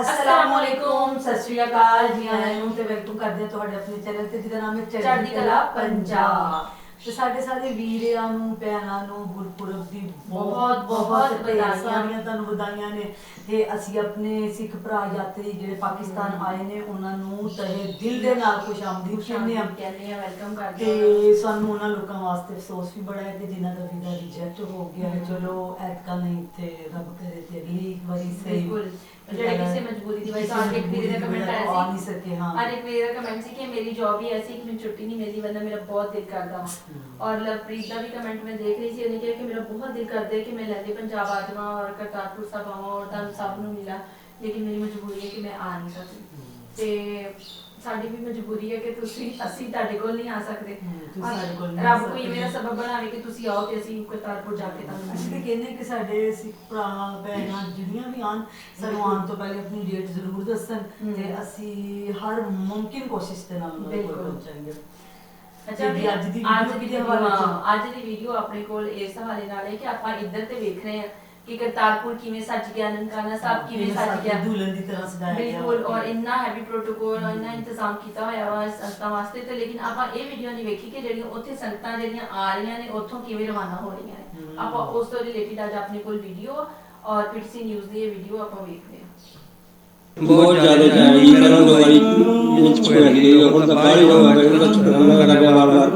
ਅਸਲਾਮੁਅਲੈਕੁਮ। ਸਤਿ ਸ਼੍ਰੀ ਅਕਾਲ। ਜੀ ਆਇਆਂ ਨੂੰ ਤੇ ਵੈਲਕਮ ਕਰਦੇ ਹਾਂ ਤੁਹਾਡੇ ਆਪਣੇ ਚੈਨਲ ਤੇ ਜਿਹਦਾ ਨਾਮ ਹੈ ਚੜ੍ਹਦੀ ਕਲਾ ਪੰਜਾਬ। ਤੇ ਸਾਡੇ ਸਾਰੇ ਵੀਰਿਆਂ ਨੂੰ ਭੈਣਾਂ ਨੂੰ ਗੁਰਪੁਰਬ ਦੀ ਬਹੁਤ- ਬਹੁਤ ਵਧਾਈਆਂ। ਸਾਰੀਆਂ ਤੁਹਾਨੂੰ ਵਧਾਈਆਂ ਨੇ। ਤੇ ਅਸੀਂ ਆਪਣੇ ਸਿੱਖ ਭਰਾ ਯਾਤਰੀ ਜਿਹੜੇ ਪਾਕਿਸਤਾਨ ਆਏ ਨੇ ਉਹਨਾਂ ਨੂੰ ਤਹਿ ਦਿਲ ਦੇ ਨਾਲ ਖੁਸ਼ ਆਮਦੀਦ ਕਹਿੰਦੇ ਹਾਂ। ਕਹਿੰਦੇ ਆ ਵੈਲਕਮ ਕਰਦੇ ਆ ਤੇ ਸਾਨੂੰ ਉਹਨਾਂ ਲੋਕਾਂ ਵਾਸਤੇ ਅਫਸੋਸ ਵੀ ਬੜਾ ਹੈ ਕਿ ਜਿਨ੍ਹਾਂ ਦਾ ਵੀਜ਼ਾ ਰਿਜੈਕਟ ਹੋ ਗਿਆ ਹੈ। ਚਲੋ ਐਤਕਾ ਨਹੀਂ ਤੇ ਰੱਬ ਕਰੇ ਤੇ ਅਗਲੀ ਵਾਰੀ ਸਹੀ ਬਿਲਕੁਲ। ਜਿਹੜੇ ਕਿਸੇ ਮਜਬੂਰੀ ਦੀ ਵਜ੍ਹਾ ਨਾਲ ਇੱਕ ਵੀਰੇ ਦਾ ਕਮੈਂਟ ਆਇਆ ਸੀ ਆ ਨਹੀਂ ਸਕੇ ਹਾਂ। ਹਰ ਇੱਕ ਵੀਰੇ ਦਾ ਕਮੈਂਟ ਸੀ ਕਿ ਮੇਰੀ ਜੌਬ ਹੀ ਐਸੀ ਕਿ ਮੈਨੂੰ ਛੁੱਟੀ ਨਹੀਂ ਮਿਲਦੀ ਵਰਨਾ ਮੇਰਾ ਬਹੁਤ ਦਿਲ ਕਰਦਾ ਔਰ ਲਵਪ੍ਰੀਤ ਦਾ ਵੀ ਕਮੈਂਟ ਮੈਂ ਦੇਖ ਰਹੀ ਸੀ ਉਹਨੇ ਕਿਹਾ ਕਿ ਮੇਰਾ ਬਹੁਤ ਦਿਲ ਕਰਦਾ ਹੈ ਕਿ ਮੈਂ ਲਹਿੰਦੇ ਪੰਜਾਬ ਆ ਜਾਵਾਂ ਔਰ ਕਰਤਾਰਪੁਰ ਸਾਹਿਬ ਆਵਾਂ ਔਰ ਤੁਹਾਨੂੰ ਸਭ ਨੂੰ ਮਿਲਾਂ ਲੇਕਿਨ ਮੇਰੀ ਮਜਬੂਰੀ ਹੈ ਕਿ ਮੈਂ ਆ ਨਹੀਂ ਸਕਦੀ। ਤੇ ਸਾਡੀ ਵੀ ਮਜਬੂਰੀ ਹੈ ਕਿ ਤੁਸੀਂ ਅਸੀਂ ਤੁਹਾਡੇ ਕੋਲ ਨਹੀਂ ਆ ਸਕਦੇ ਹਮ, ਤੁਸੀਂ ਸਾਡੇ ਕੋਲ ਨਹੀਂ ਆ ਰੱਬ ਕੋਈ। ਮੇਰਾ ਸਬਬ ਬਣਾਵੇ ਕਿ ਤੁਸੀਂ ਆਓ ਤੇ ਅਸੀਂ ਕਰਤਾਰਪੁਰ ਜਾ ਕੇ ਤੁਹਾਨੂੰ ਅਸੀਂ ਤਾਂ ਕਹਿੰਦੇ ਕਿ ਸਾਡੇ ਸਿੱਖ ਭਰਾ ਭੈਣਾਂ ਜਿਹੜੀਆਂ ਵੀ ਆਣ ਸਾਨੂੰ ਆਉਣ ਤੋਂ ਪਹਿਲੇ ਆਪਣੀ ਡੇਟ ਜ਼ਰੂਰ ਦੱਸਣ। ਤੇ ਅਸੀਂ ਹਰ ਮੁਮਕਿਨ ਕੋਸ਼ਿਸ਼ ਦੇ ਨਾਲ ਉਹਨਾਂ ਕੋਲ। ਪਹੁੰਚਾਂਗੇ ਅੱਛਾ ਦੀ? ਅੱਜ ਦੀ ਵੀਡੀਓ ਆਪਣੇ ਕੋਲ ਇਸ ਹਵਾਲੇ ਨਾਲ ਹੈ ਕਿ ਆਪਾਂ ਇੱਧਰ ਤੇ ਵੇਖ ਰਹੇ ਹਾਂ ਕਿ ਕਰਤਾਰਪੁਰ ਕਿਵੇਂ ਸੱਜ ਗਿਆ ਨਨਕਾਣਾ ਸਾਹਿਬ ਕਿਵੇਂ ਸੱਜ ਗਿਆ ਦੁਲਹਨ ਦੀ ਤਰ੍ਹਾਂ ਸਜਾਇਆ ਗਿਆ ਬਿਲਕੁਲ ਔਰ ਇੰਨਾ ਹੈਵੀ ਪ੍ਰੋਟੋਕੋਲ ਇੰਨਾ ਇੰਤਜ਼ਾਮ ਕੀਤਾ ਹੋਇਆ ਵਾ ਸੰਗਤਾਂ ਵਾਸਤੇ ਤੇ ਲੇਕਿਨ ਆਪਾਂ ਇਹ ਵੀਡੀਓ ਨਹੀਂ ਵੇਖੀ ਕਿ ਜਿਹੜੀਆਂ ਉੱਥੇ ਸੰਗਤਾਂ ਜਿਹੜੀਆਂ ਆ ਰਹੀਆਂ ਨੇ ਉੱਥੋਂ ਕਿਵੇਂ ਰਵਾਨਾ ਹੋ ਰਹੀਆਂ ਨੇ। ਆਪਾਂ ਉਸ ਤੋਂ ਰਿਲੇਟਡ ਅੱਜ ਆਪਣੇ ਕੋਲ ਵੀਡੀਓ ਔਰ ਪੀਟੀਸੀ ਨਿਊਜ਼ ਦੀ ਇਹ ਵੀਡੀਓ ਆਪਾਂ ਵੇਖਦੇ ਹਾਂ ਬਹੁਤ ਜ਼ਿਆਦਾ ਜਾਏਗੀ ਕਰਨ ਦੋ ਵਾਰੀ ਵਿੱਚ ਕੋਈ ਨਹੀਂ ਹੁਣ ਤਾਂ ਬਾਹਰ ਹੀ ਗਿਆ ਉਹਦਾ ਛੁੱਟਣਾ ਕਰਾ ਗਿਆ ਵਾਰ ਵਾਰ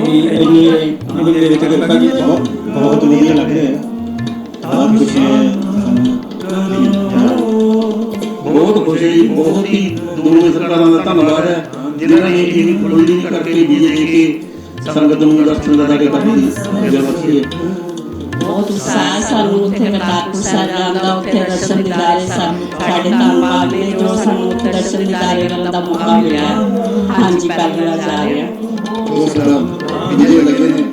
ਵੀ ਇੰਨੀ ਇੰਨੀ ਮੇਰੇ ਤੇ ਬਹੁਤ ਬਹੁਤ ਵਧੀਆ ਲੱਗ ਰਿਹਾ ਹੈ ਬਹੁਤ ਖੁਸ਼ੀ ਹੈ ਬਹੁਤ ਖੁਸ਼ੀ ਬਹੁਤ ਹੀ ਦੋਵੇਂ ਸਰਕਾਰਾਂ ਦਾ ਧੰਨਵਾਦ ਹੈ ਜਿਨ੍ਹਾਂ ਨੇ ਇਹ ਕੋਈ ਕਰਕੇ ਵੀਜ਼ੇ ਦੇ ਕੇ ਸੰਗਤ ਨੂੰ ਦਰਸ਼ਨ ਦਾ ਕੇ ਕਰਨੀ ਜਗ੍ਹਾ ਬਖਸ਼ੀ ਹੈ ਬਹੁਤ ਉਤਸ਼ਾਹ ਹੈ ਸਾਨੂੰ ਉੱਥੇ ਕਰਤਾਰਪੁਰ ਸਾਹਿਬ ਜਾਣ ਦਾ ਉੱਥੇ ਦਰਸ਼ਨ ਦਿਦਾਰੇ ਸਾਨੂੰ ਸਾਡੇ ਧੰਨਵਾਦ ਨੇ ਜੋ ਸਾਨੂੰ ਉੱਥੇ ਦਰਸ਼ਨ ਦਿਦਾਰੇ ਕਰਨ ਦਾ ਮੌਕਾ ਮਿਲਿਆ ਹਾਂਜੀ ਪਹਿਲੀ ਵਾਰ ਜਾ ਰਹੇ ਹਾਂ ਉਹ ਸਾਡਾ ਲੱਗੇ ਨੇ।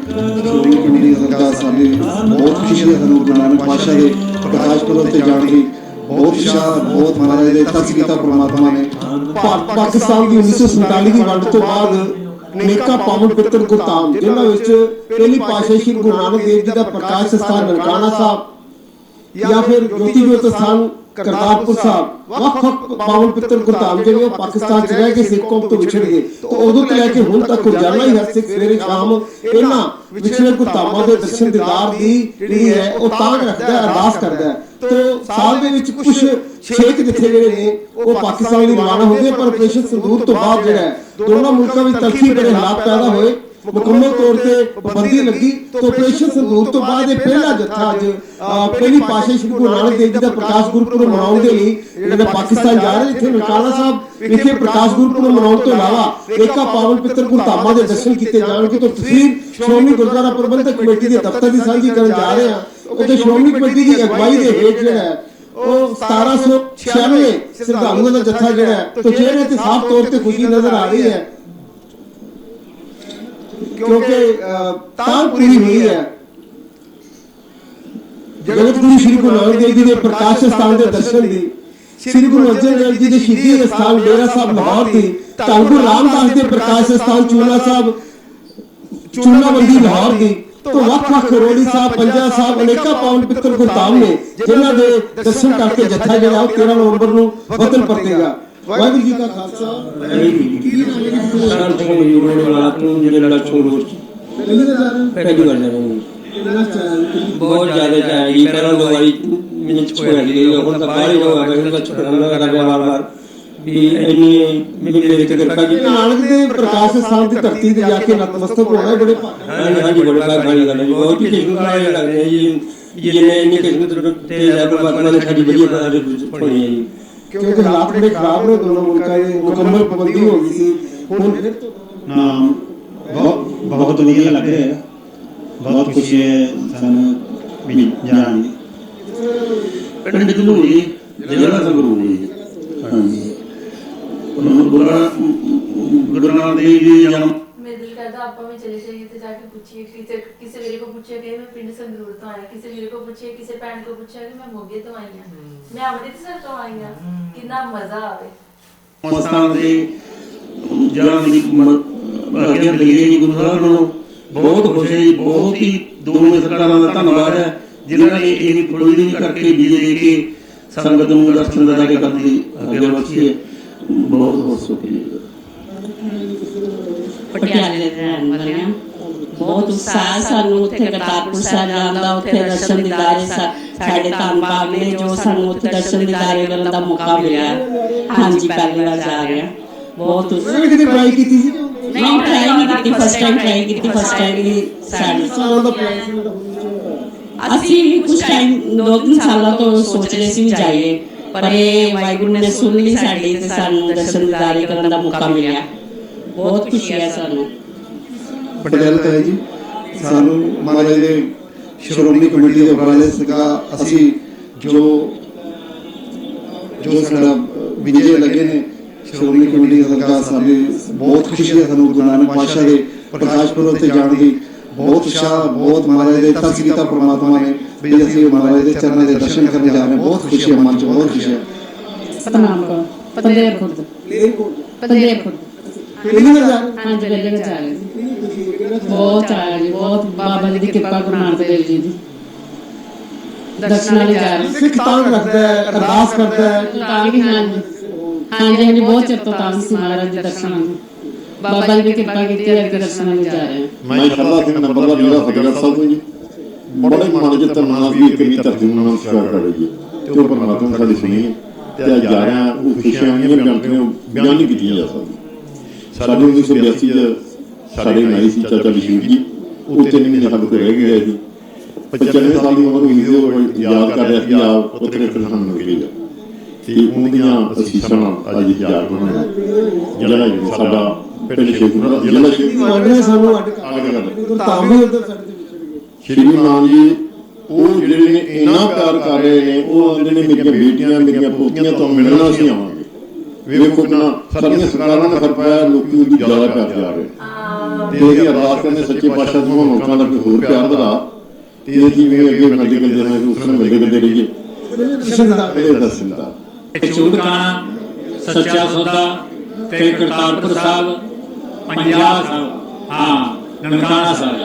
ਸ਼੍ਰੋਮਣੀ ਕਮੇਟੀ ਦੀ ਸਰਕਾਰ ਸਾਡੀ ਬਹੁਤ ਖੁਸ਼ੀ ਹੈ ਸਾਨੂੰ ਗੁਰੂ ਨਾਨਕ ਪਾਤਸ਼ਾਹ ਦੇ ਪ੍ਰਕਾਸ਼ ਪੁਰਬ ਤੇ ਜਾਣ ਦੀ। ਬਹੁਤ ਉਤਸ਼ਾਹ, ਬਹੁਤ ਮਹਾਰਾਜ ਦੇ ਤਰਸ ਪ੍ਰਮਾਤਮਾ ਨੇ। ਪਾਕਿਸਤਾਨ ਦੀ 1947 ਦੀ ਵੰਡ ਤੋਂ ਬਾਅਦ ਨੇਕਾ ਪਾਵਨ ਪਿੱਤਰ ਗੁਰਤਾਮ ਜਿਨ੍ਹਾਂ ਵਿੱਚ ਪਹਿਲੀ ਪਾਤਸ਼ਾਹੀ ਸ੍ਰੀ ਗੁਰੂ ਨਾਨਕ ਦੇਵ ਜੀ ਦਾ ਪ੍ਰਕਾਸ਼ ਸਥਾਨ ਨਨਕਾਣਾ ਸਾਹਿਬ ਜਾਂ ਫਿਰ ਜੋਤੀ ਜੋਤ ਸਥਾਨ ਕਰਤਾਰਪੁਰ ਸਾਹਿਬ ਵੱਖ ਵੱਖ ਪਾਵਨ ਪਿੱਤਰ ਗੁਰਤਾਮ ਜਿਹੜੇ ਉਹ ਪਾਕਿਸਤਾਨ 'ਚ ਰਹਿ ਕੇ ਸਿੱਖ ਕੌਮ ਤੋਂ ਵਿਛੜ ਗਏ, ਤਾਂ ਉਦੋਂ ਤੋਂ ਲੈ ਕੇ ਹੁਣ ਤੱਕ ਰੋਜ਼ਾਨਾ ਹੀ ਹਰ ਸਿੱਖ ਸਵੇਰੇ ਸ਼ਾਮ ਇਹਨਾਂ ਵਿਛੜੇ ਗੁਰਤਾਮਾਂ ਦੇ ਦਰਸ਼ਨ ਦੀਦਾਰ ਦੀ ਜਿਹੜੀ ਹੈ, ਉਹ ਤਾਂਘ ਰੱਖਦਾ ਹੈ, ਅਰਦਾਸ ਕਰਦਾ ਹੈ। ਤੇ ਸਾਲ ਦੇ ਵਿੱਚ ਕੁਝ ਛੇਕ ਜਿੱਥੇ ਜਿਹੜੇ ਨੇ, ਉਹ ਪਾਕਿਸਤਾਨ ਲਈ ਰਵਾਨਾ ਹੁੰਦੇ ਪਰ ਆਪਰੇਸ਼ਨ ਸੰਦੂਰ ਤੋਂ ਬਾਅਦ ਜਿਹੜਾ ਦੋਨਾਂ ਮੁਲਕਾਂ ਵਿੱਚ ਤਲਖੀ ਬੜੇ ਹਾਲਾਤ ਪੈਦਾ ਹੋਏ। ਮੁਕੰਮਲ ਤੌਰ ਤੇ ਪਾਬੰਦੀ ਲੱਗੀ ਤਾਂ ਆਪਰੇਸ਼ਨ ਸੰਦੂਰ ਤੋਂ ਬਾਅਦ ਇਹ ਪਹਿਲਾ ਜੱਥਾ ਅੱਜ ਪਹਿਲੀ ਪਾਸ਼ਾ ਸ਼੍ਰੀ ਗੁਰੂ ਨਾਨਕ ਦੇਵ ਜੀ ਦਾ ਪ੍ਰਕਾਸ਼ ਗੁਰਪੁਰਬ ਮਨਾਉਣ ਦੇ ਲਈ ਜਿਹੜਾ ਪਾਕਿਸਤਾਨ ਜਾ ਰਿਹਾ ਇੱਥੇ ਨਨਕਾਣਾ ਸਾਹਿਬ ਵਿਖੇ ਪ੍ਰਕਾਸ਼ ਗੁਰਪੁਰਬ ਮਨਾਉਣ ਤੋਂ ਇਲਾਵਾ ਏਕਾ ਪਾਵਨ ਪਿੱਤਰ ਗੁਰਧਾਮਾਂ ਦੇ ਦਰਸ਼ਨ ਕੀਤੇ ਜਾਣਗੇ। ਤਾਂ ਤਸਵੀਰ ਸ਼੍ਰੋਮਣੀ ਗੁਰਦੁਆਰਾ ਪ੍ਰਬੰਧਕ ਕਮੇਟੀ ਦੇ ਦਫ਼ਤਰ ਦੀ ਸਾਂਝੀ ਕਰਨ ਜਾ ਰਹੇ ਹਾਂ। ਉੱਥੇ ਸ਼੍ਰੋਮਣੀ ਕਮੇਟੀ ਦੀ ਅਗਵਾਈ ਦੇ ਹੇਠ ਜਿਹੜਾ ਹੈ, ਉਹ 1796 ਸ਼ਰਧਾਲੂਆਂ ਦਾ ਜੱਥਾ ਜਿਹੜਾ ਹੈ, ਤੇ ਚਿਹਰੇ ਤੇ ਸਾਫ਼ ਤੌਰ ਤੇ ਖੁਸ਼ੀ ਨਜ਼ਰ ਆ ਰਹੀ ਹੈ ਕਿਉਂਕਿ ਤਾਂਘ ਪੂਰੀ ਹੋਈ ਹੈ। ਜਗਤ ਗੁਰੂ ਸ੍ਰੀ ਗੁਰੂ ਨਾਨਕ ਦੇਵ ਜੀ ਦੇ ਪ੍ਰਕਾਸ਼ ਸਥਾਨ ਦੇ ਦਰਸ਼ਨ ਦੀ ਸ੍ਰੀ ਗੁਰੂ ਅਰਜਨ ਦੇਵ ਜੀ ਦੇ ਸ਼ਹੀਦੀ ਸਥਾਨ ਡੇਰਾ ਸਾਹਿਬ ਲਾਹੌਰ ਦੀ ਧੰਨ ਗੁਰੂ ਰਾਮਦਾਸ ਦੇ ਪ੍ਰਕਾਸ਼ ਸਥਾਨ ਚੂਲਾ ਸਾਹਿਬ ਚੂਨਾਬੰਦੀ ਲਾਹੌਰ ਦੀ ਤੋਂ ਵੱਖ ਵੱਖ ਰੋੜੀ ਸਾਹਿਬ ਪੰਜਾ ਸਾਹਿਬ ਅਨੇਕਾਂ ਪਾਵਨ ਪਿੱਤਰ ਗੁਰਧਾਮ ਨੇ ਜਿਨ੍ਹਾਂ ਦੇ ਦਰਸ਼ਨ ਕਰਕੇ ਜੱਥਾ ਜਿਹੜਾ ਉਹ 13 ਨਵੰਬਰ ਨੂੰ ਵਤਨ ਪਰਤੇਗਾ। ਵਾਹਿਗੁਰੂ ਜੀ ਕਾ ਖਾਲਸਾ। ਸਾਰਾ ਸਿੰਘ ਜੀ ਉਹਨਾਂ ਵਾਲਾ ਤੂੰ ਜਿਹੜੇ ਲੜਾ ਛੋੜ ਹੋ ਪਹਿਲੀ ਵਾਰ ਜਾ ਰਹੇ ਹੋ? ਜਾ ਹਾਂ। ਬਹੁਤ ਜ਼ਿਆਦਾ ਜਾਏਗੀ ਕਰਨ ਦੋ ਵਾਰੀ ਵਿੱਚ ਕੋਈ ਨਹੀਂ ਹੁਣ ਤਾਂ ਬਾਹਰ ਹੀ ਹੋ ਗਿਆ ਉਹਦਾ ਛੁੱਟਣਾ ਕਰਾ ਵਾਰ ਵਾਰ ਵੀ ਇੰਨੀ ਮੇਰੇ ਤੇ ਕਿਰਪਾ ਕੀਤੀ। ਨਾਨਕ ਦੇ ਪ੍ਰਕਾਸ਼ ਸਥਾਨ ਦੀ ਧਰਤੀ ਤੇ ਜਾ ਕੇ ਨਤਮਸਤਕ ਹੋਣਾ ਬੜੇ ਭਾਗ ਹਾਂਜੀ ਬੜੇ ਭਾਗ ਵਾਲੀ ਗੱਲ ਹੈ ਜੀ। ਬਹੁਤ ਹੀ ਕਿਸਮਤ ਵਾਲੇ ਲੱਗ ਰਹੇ ਜੀ। ਜਿਹਨੇ ਇੰਨੀ ਕਿਸਮਤ ਤੇ ਹੈ ਪਰਮਾਤਮਾ ਨੇ ਸਾਡੀ ਵਧੀਆ ਬਣਾ ਹੋਣੀ ਹੈ ਜੀ। ਕਿਉਂਕਿ ਹਾਲਾਤ ਬੜੇ ਖਰਾਬ ਨੇ ਦੋਨੋਂ ਮੁਲਕਾਂ ਦੇ ਮੁਕੰਮਲ ਪਾਬੰਦੀ ਹੋ ਗਈ ਸੀ। ਹੁਣ ਨਾਮ ਬਹੁਤ ਬਹੁਤ ਵਧੀਆ ਲੱਗ ਰਿਹਾ ਹੈ। ਬਹੁਤ ਖੁਸ਼ੀ ਹੈ ਸਾਨੂੰ ਵੀ ਜਾਣ ਦੀ ਪਿੰਡ ਜਲੂਰੀ ਜ਼ਿਲ੍ਹਾ ਸੰਗਰੂਰ ਜੀ ਹਾਂਜੀ। ਉਹਨਾਂ ਗੁਰੂ ਗੁਰੂ ਨਾਨਕ ਦੇਵ ਜੀ ਜਨਮ ਮੇਰੇ ਦਿਲ ਕਰਦਾ ਆਪਾਂ ਵੀ ਚਲੇ ਜਾਈਏ ਤੇ ਜਾ ਕੇ ਪੁੱਛੀਏ ਕਿਸੇ ਕਿਸੇ ਵੀਰੇ ਕੋ ਪੁੱਛਿਆ ਕਿ ਮੈਂ ਪਿੰਡ ਸੰਗਰੂਰ ਤੋਂ ਆਇਆ ਕਿਸੇ ਵੀਰੇ ਕੋ ਪੁੱਛਿਆ ਕਿਸੇ ਭੈਣ ਕੋ ਪੁੱਛਿਆ ਕਿ ਮੈਂ ਮੋਗੇ ਤੋਂ ਆਈ ਹਾਂ। ਮੈਂ ਅੰਮ੍ਰਿਤਸਰ ਤੋਂ ਆਈ ਹਾਂ। ਕਿੰਨਾ ਮਜ਼ਾ ਆਵੇ। ਮਸਤਾਨ ਦੇ ਜਾਣ ਦੀ ਅੱਗੇ ਲੱਗੀ ਜੀ ਗੁਰੂ ਸਾਹਿਬ ਨੂੰ। ਬਹੁਤ ਖੁਸ਼ੀ ਹੈ ਜੀ, ਬਹੁਤ ਹੀ ਦੋਵੇਂ ਸਰਕਾਰਾਂ ਦਾ ਧੰਨਵਾਦ ਹੈ ਜਿਨ੍ਹਾਂ ਨੇ ਇਹ ਕੋਈ ਕਰਕੇ ਵੀਜ਼ੇ ਦੇ ਕੇ ਸੰਗਤ ਨੂੰ ਦਰਸ਼ਨ ਦਿਦਾਰੇ ਕਰਨ ਦੀ ਅੱਗੇ ਬਖਸ਼ੀਏ ਬਹੁਤ ਬਹੁਤ ਸ਼ੁਕਰੀਆ। ਪਟਿਆਲੇ ਦੇ ਰਹਿਣ ਵਾਲੇ ਹਾਂ। ਬਹੁਤ ਉਤਸ਼ਾਹ ਸਾਨੂੰ ਉੱਥੇ ਕਰਤਾਰਪੁਰ ਸਾਹਿਬ ਜਾਣ ਦਾ ਉੱਥੇ ਦਰਸ਼ਨ ਦਿਦਾਰੇ ਸਾਡੇ ਧੰਨ ਭਾਗ ਨੇ ਜੋ ਸਾਨੂੰ ਉੱਥੇ ਦਰਸ਼ਨ ਦਿਦਾਰੇ ਕਰਨ ਦਾ ਮੌਕਾ ਮਿਲਿਆ। ਹਾਂਜੀ ਪਹਿਲੀ ਵਾਰ ਜਾ ਰਹੇ ਹਾਂ। ਬਹੁਤ ਉਤਸ਼ਾਹ। ਤੁਸੀਂ ਕਿਤੇ ਟਰਾਈ ਕੀਤੀ ਸੀ? ਨਹੀਂ ਟਰਾਈ ਨਹੀਂ ਕੀਤੀ ਫਸਟ ਟਾਈਮ ਟਰਾਈ ਕੀਤੀ ਫਸਟ ਟਾਈਮ ਹੀ ਸਾਡੀ ਸਾਲਾਂ ਦਾ plan ਸੀ ਮੇਰਾ। ਅਸੀਂ ਵੀ ਕੁਝ ਟਾਈਮ ਦੋ ਤਿੰਨ ਸਾਲਾਂ ਤੋਂ ਸੋਚ ਰਹੇ ਸੀ ਵੀ ਜਾਈਏ। ਪਰ ਇਹ ਵਾਹਿਗੁਰੂ ਨੇ ਸੁਣ ਲਈ ਸਾਡੀ ਤੇ ਸਾਨੂੰ ਦਰਸ਼ਨ ਦਿਦਾਰੇ ਕਰਨ ਦਾ ਮੌਕਾ ਮਿਲਿਆ ਬਹੁਤ ਖੁਸ਼ੀ ਹੈ ਸਾਨੂੰ। ਪਟਿਆਲਾ ਤੋਂ ਹੈ ਜੀ ਸਾਨੂੰ ਮਹਾਰਾਜ ਦੇ ਸ਼੍ਰੋਮਣੀ ਕਮੇਟੀ ਦੇ ਉਪਰਾਲੇ ਸਦਕਾ ਅਸੀਂ ਜੋ ਜੋ ਸਾਡਾ ਵਿਜੇ ਲੱਗੇ ਨੇ ਸ਼੍ਰੋਮਣੀ ਕਮੇਟੀ ਦੇ ਸਦਕਾ ਸਾਡੀ ਬਹੁਤ ਖੁਸ਼ੀ ਹੈ ਸਾਨੂੰ ਗੁਰੂ ਨਾਨਕ ਪਾਤਸ਼ਾਹ ਦੇ ਪ੍ਰਕਾਸ਼ ਪੁਰਬ ਤੇ ਜਾਣ ਦੀ। ਬਹੁਤ ਉਤਸ਼ਾਹ ਬਹੁਤ ਮਹਾਰਾਜ ਦੇ ਤਰਸ ਕੀਤਾ ਪ੍ਰਮਾਤਮਾ ਨੇ ਵੀ ਅਸੀਂ ਮਹਾਰਾਜ ਦੇ ਚਰਨਾਂ ਦੇ ਦਰਸ਼ਨ ਕਰਨ ਜਾ ਰਹੇ ਬਹੁਤ ਖੁਸ਼ੀ ਹੈ ਮਨ ਚ ਬਹੁਤ ਖੁਸ਼ੀ ਹੈ। ਸਤਨਾਮ ਕੋ ਪੰਦੇਰ ਖੁਰਦ। ਪੰਦੇਰ ਖੁਰਦ। ਪਹਿਲੀ ਵਾਰ ਜਾ ਰਹੇ ਹੋ? ਹਾਂਜੀ ਪਹਿਲੇ ਵਿੱਚ ਆ ਗਏ ਸੀ ਬਹੁਤ ਆਇਆ ਜੀ ਬਹੁਤ ਬਾਬਾ ਜੀ ਦੀ ਕਿਰਪਾ ਗੁਰੂ ਨਾਨਕ ਦੇਵ ਜੀ ਦੀ। ਦਰਸ਼ਨਾਂ ਲਈ ਜਾ ਰਹੇ ਸਿੱਖ ਤਾਂ ਰੱਖਦਾ ਹੈ ਅਰਦਾਸ ਕਰਦਾ ਹੈ। ਤਾਂ ਵੀ ਹਾਂਜੀ ਹਾਂਜੀ। ਹਾਂਜੀ ਬਹੁਤ ਚਿਰ ਤੋਂ ਤਾਂ ਸੀ ਮਹਾਰਾਜ ਦੇ ਦਰਸ਼ਨਾਂ ਨੂੰ ਬਾਬਾ ਜੀ ਦੀ ਕਿਰਪਾ ਕੀਤੀ ਹੈ ਕਿ ਦਰਸ਼ਨਾਂ ਲਈ ਜਾ ਰਹੇ ਹਾਂ। ਮੈਂ ਸ਼ਰਦਾ ਸਿੰਘ ਨੰਬਰਦਾਰ ਜ਼ਿਲ੍ਹਾ ਫਤਿਹਗੜ੍ਹ ਸਾਹਿਬ ਤੋਂ ਜੀ। ਬੜੇ ਮਨ ਚ ਤਰਨਾ ਵੀ ਇੱਕ ਵੀ ਧਰਤੀ ਨੂੰ ਨਮਸਕਾਰ ਕਰ ਜੀ। ਤੇ ਉਹ ਪਰਮਾਤਮਾ ਨੇ ਸਾਡੀ ਸੁਣੀ ਤੇ ਅੱਜ ਜਾ ਰਹੇ ਉਹ ਖੁਸ਼ੀਆਂ ਬਿਆਨ ਬਿਆਨ ਨਹੀਂ ਕੀਤੀਆਂ ਜਾ ਸਕਦੀਆਂ। ਸਾਡੇ 1982 ਚ ਸਾਡੇ ਨਾਈ ਸੀ ਚਾਚਾ ਵਿਸ਼ੂ ਜੀ। ਉਹ ਤਿੰਨ ਮਹੀਨੇ ਸਾਡੇ ਕੋਲ ਰਹਿ ਗਏ ਜੀ। 95 ਸਾਲ ਦੀ ਉਮਰ ਹੋਈ ਸੀ ਉਹ ਯਾਦ ਕਰ ਰਿਹਾ ਸੀ ਆਪ ਪੁੱਤਰੇ ਸਾਨੂੰ ਮਿਲ ਗਏ ਤੇ ਉਹਦੀਆਂ ਅਸੀਸਾਂ ਨਾਲ ਅੱਜ ਯਾਦ ਬਣਾਉਣਾ ਜਿਹੜਾ ਜੀ ਸਾਡਾ ਪਿੰਡ ਸ਼ੇਖੂਪੁਰਾ ਦਾ ਜ਼ਿਲ੍ਹਾ ਮੰਨ ਰਹੇ ਸਾਨੂੰ ਅੱਡ ਹੈ। ਕਰ ਤਾਂ ਵੀ ਉਧਰ ਸਾਡੇ ਸ਼੍ਰੀ ਨਾਨਕ ਜੀ ਉਹ ਜਿਹੜੇ ਨੇ ਇੰਨਾ ਪਿਆਰ ਕਰ ਰਹੇ ਨੇ ਉਹ ਆਂਦੇ ਨੇ ਮੇਰੀਆਂ ਬੇਟੀਆਂ ਮੇਰੀਆਂ ਪੋਤੀਆਂ ਤੋਂ ਮਿਲਣਾ ਅਸੀਂ ਆਵਾਂਗੇ ਵੇਖੋ ਕਿੰਨਾ ਸਾਡੀਆਂ ਸਰਕਾਰਾਂ ਨੇ ਫ਼ਰਕ ਪਾਇਆ ਲੋਕੀ ਉਹਦੀ ਜ਼ਿਆਦਾ ਪਿਆਰ ਜਾ ਰਹੇ ਤੇ ਇਹਦੀ ਅਰਦਾਸ ਕਰਨੇ ਸੱਚੇ ਪਾਤਸ਼ਾਹ ਜੀ ਨੂੰ ਲੋਕਾਂ ਦਾ ਹੋਰ ਪਿਆਰ ਵਧਾ। ਤੇ ਇਹ ਜਿਵੇਂ ਅੱਗੇ ਮਿਲਦੇ ਮਿਲਦੇ ਨੇ ਉਸ ਨੂੰ ਮਿਲਦੇ ਮਿਲਦੇ ਰਹੀਏ। ਇਹ ਦੱਸਣ ਦਾ ਚੂੜਕਾਣਾ ਸੱਚਾ। ਸੌਦਾ ਤੇ ਕਰਤਾਰਪੁਰ ਸਾਹਿਬ ਪੰਜਾਬ ਸਾਹਿਬ। ਹਾਂ ਨਨਕਾਣਾ ਸਾਹਿਬ।